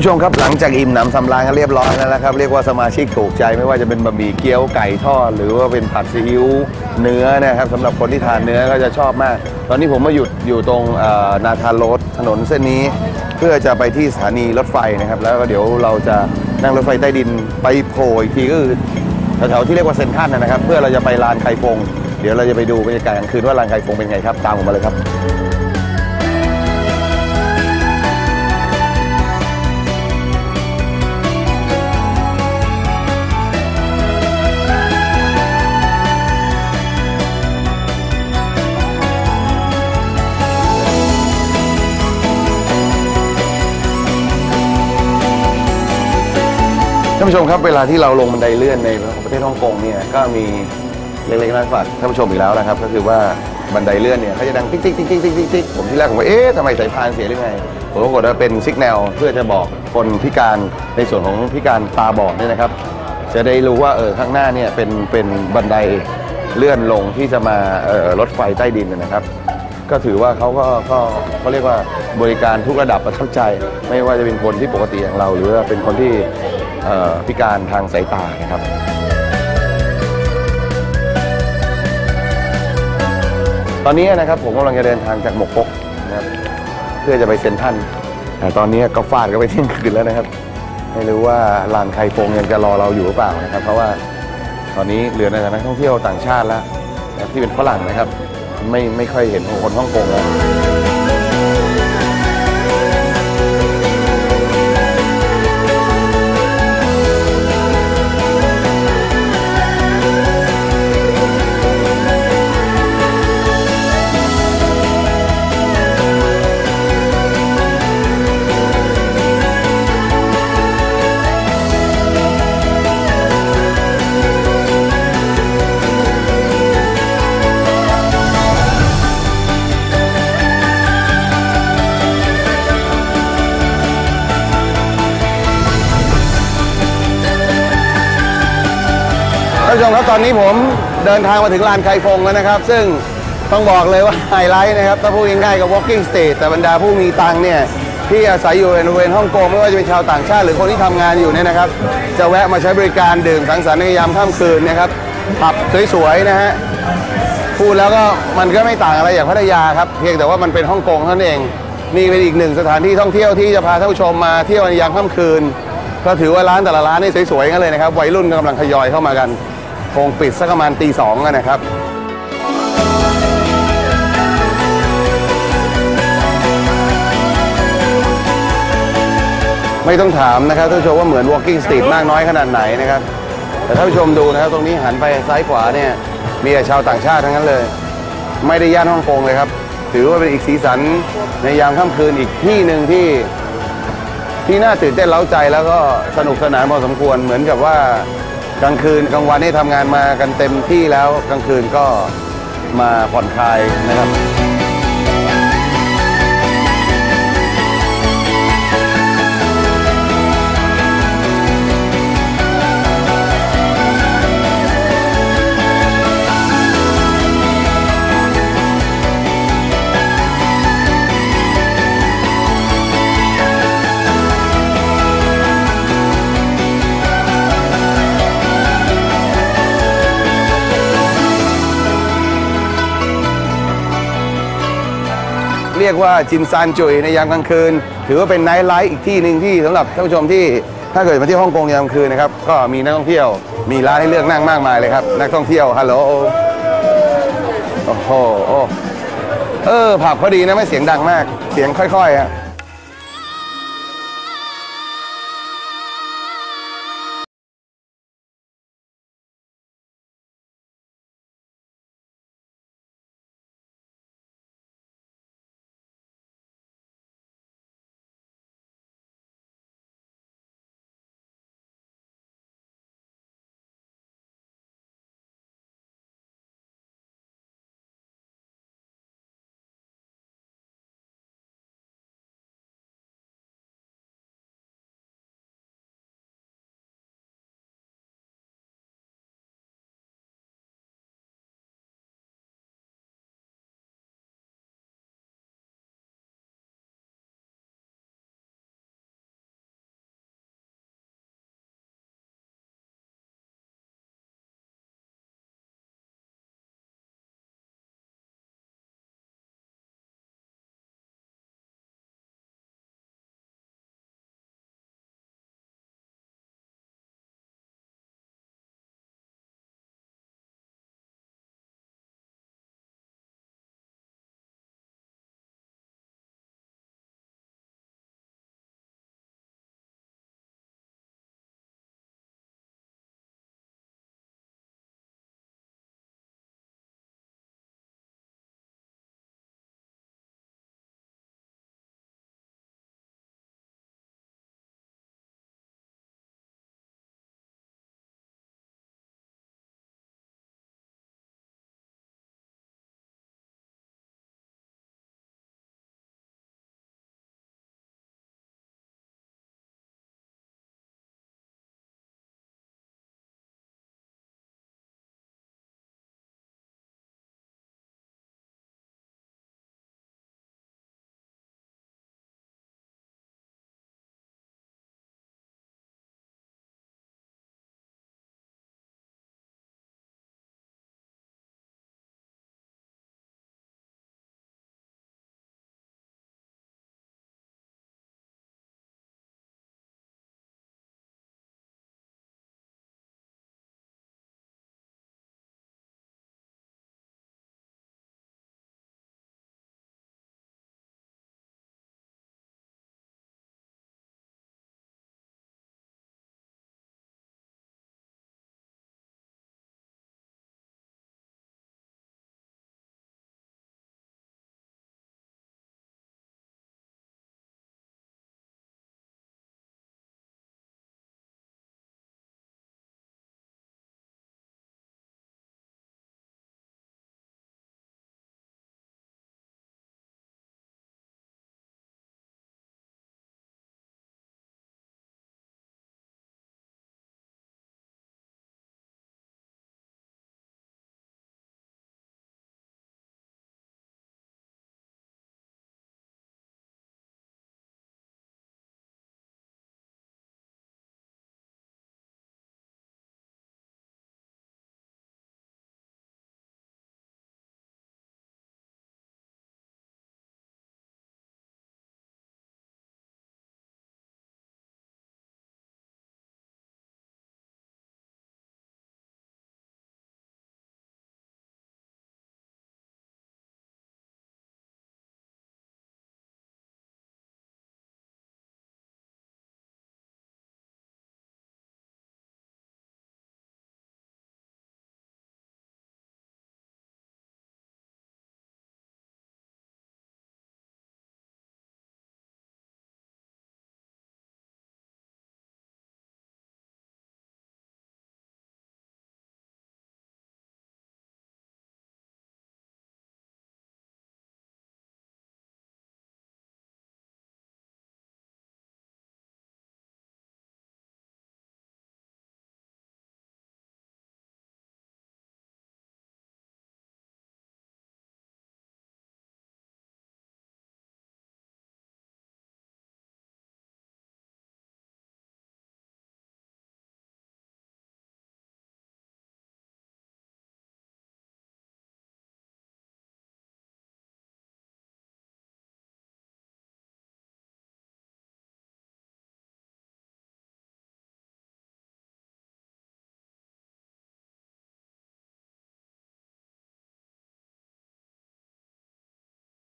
ผู้ชมครับหลังจากอิ่มหนำสำราญกันเรียบร้อยแล้วนะครับ เรียกว่าสมาชิกถูกใจไม่ว่าจะเป็นบะหมี่เกี๊ยวไก่ทอดหรือว่าเป็นผัดซีอิ๊วเนื้อนะครับสำหรับคนที่ทานเนื้อก็จะชอบมาก ตอนนี้ผมมาหยุดอยู่ตรงเอ่อนาธานโรดถนนเส้นนี้ เพื่อจะไปที่สถานีรถไฟนะครับ แล้วก็เดี๋ยวเราจะนั่งรถไฟใต้ดินไปโผล่อีกทีก็คือแถวๆที่เรียกว่าเซนทรัลนะครับ เพื่อเราจะไปลานไคฟง เดี๋ยวเราจะไปดูบรรยากาศกลางคืนว่าลานไคฟงเป็นไงครับตามผมมาเลยครับ ผู้ชมครับเวลาที่เราลงบันไดเลื่อนในประเทศฮ่องกงเนี่ยก็มีเล็กๆน้อยๆฝากท่านผู้ชมอีกแล้วนะครับ ก็คือว่าบันไดเลื่อนเนี่ยเขาจะดังติ๊กติ๊กติ๊กติ๊กติ๊กติ๊กผมที่แรกผมว่าเอ๊ะทำไมสายพานเสียหรือไงผมปรากฏว่าเป็นสัญญาณเพื่อจะบอกคนพิการในส่วนของพิการตาบอดเนี่ยนะครับ จะได้รู้ว่าเออข้างหน้าเนี่ยเป็นเป็นบันไดเลื่อนลงที่จะมาเออรถไฟใต้ดินนะครับ ก็ถือว่าเขาก็ก็เขาเรียกว่าบริการทุกระดับประทับใจ ไม่ว่าจะเป็นคนที่ปกติอย่างเรา หรือว่าเป็นคนที่ พิการทางสายตานะครับตอนนี้นะครับผมกำลังจะเดินทางจากหมกปกนะครับเพื่อจะไปเซ็นทรัลแต่ตอนนี้ก็ฟาดก็ไปเที่ยงคืนแล้วนะครับ ไม่รู้ว่าลานไคฟงยังจะรอเราอยู่หรือเปล่านะครับ เพราะว่าตอนนี้เหลือแต่นักท่องเที่ยวต่างชาติแล้วที่เป็นฝรั่งนะครับ ไม่ไม่ค่อยเห็นคนฮ่องกงแล้ว ผู้ชมครับตอนนี้ผมเดินทางมาถึงลานไคฟงแล้วนะครับ ซึ่งต้องบอกเลยว่าไฮไลท์นะครับถ้าพูดง่ายๆกับ walking street แต่บรรดาผู้มีตังเนี่ย ที่อาศัยอยู่ในบริเวณฮ่องกงไม่ว่าจะเป็นชาวต่างชาติหรือคนที่ทำงานอยู่เนี่ยนะครับ จะแวะมาใช้บริการดื่มสังสรรค์ในยามค่ำคืนนะครับผับสวยๆนะฮะพูดแล้วก็มันก็ไม่ต่างอะไรอย่างพัทยาครับ เพียงแต่ว่ามันเป็นฮ่องกงเท่านั้นเองนี่เป็นอีกหนึ่งสถานที่ท่องเที่ยวที่จะพาท่านผู้ชมมาเที่ยวในยามค่ำคืน ก็ถือว่าร้านแต่ละร้านนี่สวยๆกันเลยนะครับวัยรุ่นกำลังทยอยเข้ามากัน คงปิดสักประมาณตีสองนะครับไม่ต้องถามนะครับท่านผู้ชมว่าเหมือน walking street มากน้อยขนาดไหนนะครับ แต่ท่านผู้ชมดูนะครับ ตรงนี้หันไปซ้ายขวาเนี่ย มีแต่ชาวต่างชาติทั้งนั้นเลย ไม่ได้ย่านฮ่องกงเลยครับ ถือว่าเป็นอีกสีสันในยามค่ำคืนอีกที่หนึ่งที่ ที่น่าตื่นเต้นเล้าใจแล้วก็สนุกสนานพอสมควรเหมือนกับว่า กลางคืนกลางวันนี่ทำงานมากันเต็มที่แล้วกลางคืนก็มาผ่อนคลายนะครับ เรียกว่าจินซานจุยในยามกลางคืน ถือว่าเป็นไนท์ไลฟ์อีกที่หนึ่งที่สำหรับท่านผู้ชมที่ถ้าเกิดมาที่ฮ่องกงยามกลางคืนนะครับก็มีนักท่องเที่ยว มีร้านให้เลือกนั่งมากมายเลยครับ นักท่องเที่ยวฮัลโหลโอ้โหเออผับพอดีนะไม่เสียงดังมากเสียงค่อยๆฮะ